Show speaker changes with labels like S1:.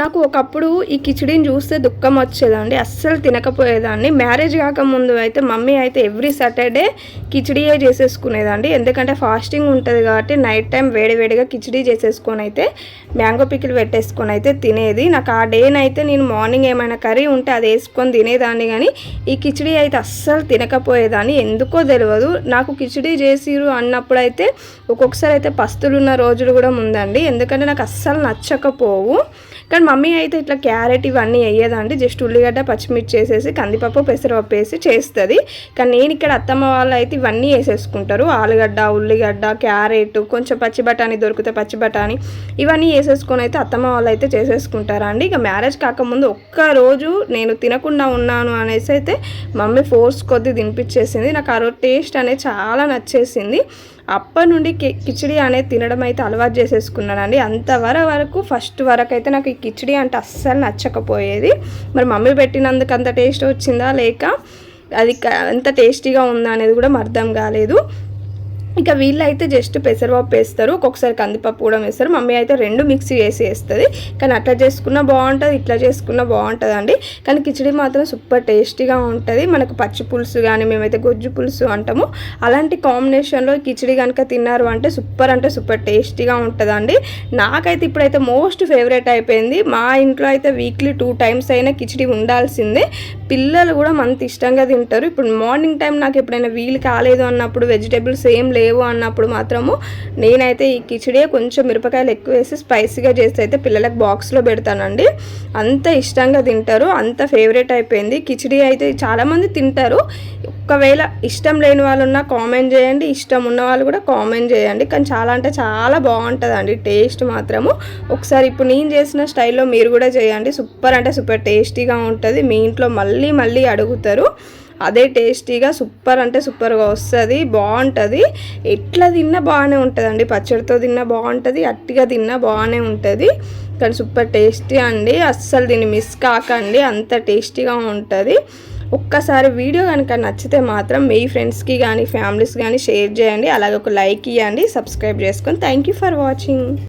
S1: నాకు ఒకప్పుడు ఈ కిచిడిని చూస్తే దుఃఖం వచ్చేదండి. అస్సలు తినకపోయేదాన్ని. మ్యారేజ్ కాకముందు అయితే మమ్మీ అయితే ఎవ్రీ సాటర్డే కిచిడీయే చేసేసుకునేదండి. ఎందుకంటే ఫాస్టింగ్ ఉంటుంది కాబట్టి నైట్ టైం వేడివేడిగా కిచిడీ చేసేసుకొని అయితే మ్యాంగో పికిల్ పెట్టేసుకొని అయితే తినేది. నాకు ఆ డేనైతే నేను మార్నింగ్ ఏమైనా కర్రీ ఉంటే అది వేసుకొని తినేదాన్ని కానీ ఈ కిచిడీ అయితే అస్సలు తినకపోయేదాన్ని. ఎందుకో తెలియదు నాకు కిచిడీ చేసిరు అన్నప్పుడు అయితే ఒక్కొక్కసారి అయితే పస్తులున్న రోజులు కూడా ఉందండి ఎందుకంటే నాకు అస్సలు నచ్చకపోవు. కానీ మమ్మీ అయితే ఇట్లా క్యారెట్ ఇవన్నీ వేయదండి. జస్ట్ ఉల్లిగడ్డ పచ్చిమిర్చి వేసేసి కందిపప్పు పెసరపప్పు వేసి చేస్తుంది. కానీ నేను ఇక్కడ అత్తమ్మ వాళ్ళు అయితే ఇవన్నీ వేసేసుకుంటారు. ఆలుగడ్డ ఉల్లిగడ్డ క్యారెట్ కొంచెం పచ్చి బఠానీ దొరికితే పచ్చి బఠానీ ఇవన్నీ వేసేసుకొని అయితే అత్తమ్మ వాళ్ళు అయితే చేసేసుకుంటారండి. ఇక మ్యారేజ్ కాకముందు ఒక్క రోజు నేను తినకుండా ఉన్నాను అనేసి అయితే మమ్మీ ఫోర్స్ కొద్ది తినిపించేసింది. నాకు ఆ రోజు టేస్ట్ అనేది చాలా నచ్చేసింది. అప్పటి నుండి కిచిడి అనేది తినడం అయితే అలవాటు చేసేసుకున్నానండి. అంతవర వరకు ఫస్ట్ వరకు అయితే నాకు ఈ కిచిడి అంటే అస్సలు నచ్చకపోయేది. మరి మమ్మీ పెట్టినందుకు అంత టేస్ట్ వచ్చిందా లేక అది ఎంత టేస్టీగా ఉందా అనేది కూడా అర్థం కాలేదు. ఇక వీళ్ళైతే జస్ట్ పెసరపప్పు వేస్తారు ఒక్కొక్కసారి కందిపప్పు కూడా వేస్తారు. మమ్మీ అయితే రెండు మిక్సీ వేసి వేస్తుంది. కానీ అట్లా చేసుకున్నా బాగుంటుంది ఇట్లా చేసుకున్నా బాగుంటుంది అండి కానీ కిచిడి మాత్రం సూపర్ టేస్టీగా ఉంటుంది. మనకు పచ్చి పులుసు కానీ మేమైతే గొజ్జు పులుసు అంటాము. అలాంటి కాంబినేషన్లో కిచిడి కనుక తిన్నారు అంటే సూపర్ అంటే సూపర్ టేస్టీగా ఉంటుందండి. నాకైతే ఇప్పుడైతే మోస్ట్ ఫేవరెట్ అయిపోయింది. మా ఇంట్లో అయితే వీక్లీ టూ టైమ్స్ అయినా కిచిడి ఉండాల్సిందే. పిల్లలు కూడా మంత ఇష్టంగా తింటారు. ఇప్పుడు మార్నింగ్ టైం నాకు ఎప్పుడైనా వీలు కాలేదు అన్నప్పుడు వెజిటేబుల్స్ ఏం లేదు లేవు అన్నప్పుడు మాత్రము నేనైతే ఈ కిచిడే కొంచెం మిరపకాయలు ఎక్కువ వేసి స్పైసీగా చేసి అయితే పిల్లలకు బాక్స్లో పెడతానండి. అంత ఇష్టంగా తింటారు అంత ఫేవరెట్ అయిపోయింది. కిచిడి అయితే చాలామంది తింటారు. ఒకవేళ ఇష్టం లేని వాళ్ళు ఉన్నా కామెంట్ చేయండి ఇష్టం ఉన్న వాళ్ళు కూడా కామెంట్ చేయండి. కానీ చాలా అంటే చాలా బాగుంటుందండి టేస్ట్ మాత్రము. ఒకసారి ఇప్పుడు నేను చేసిన స్టైల్లో మీరు కూడా చేయండి. సూపర్ అంటే సూపర్ టేస్టీగా ఉంటుంది. మీ ఇంట్లో మళ్ళీ మళ్ళీ అడుగుతారు. అదే టేస్టీగా సూపర్ అంటే సూపర్గా వస్తుంది బాగుంటుంది. ఎట్లా తిన్నా బాగానే ఉంటుందండి. పచ్చడితో తిన్నా బాగుంటుంది అట్టిగా తిన్నా బాగానే ఉంటుంది. కానీ సూపర్ టేస్టీ అండి. అస్సలు దీన్ని మిస్ కాకండి. అంత టేస్టీగా ఉంటుంది. ఒక్కసారి వీడియో కనుక నచ్చితే మాత్రం మీ ఫ్రెండ్స్కి కానీ ఫ్యామిలీస్ కానీ షేర్ చేయండి. అలాగే ఒక లైక్ ఇవ్వండి సబ్స్క్రైబ్ చేసుకొని థ్యాంక్ యూ ఫర్ వాచింగ్.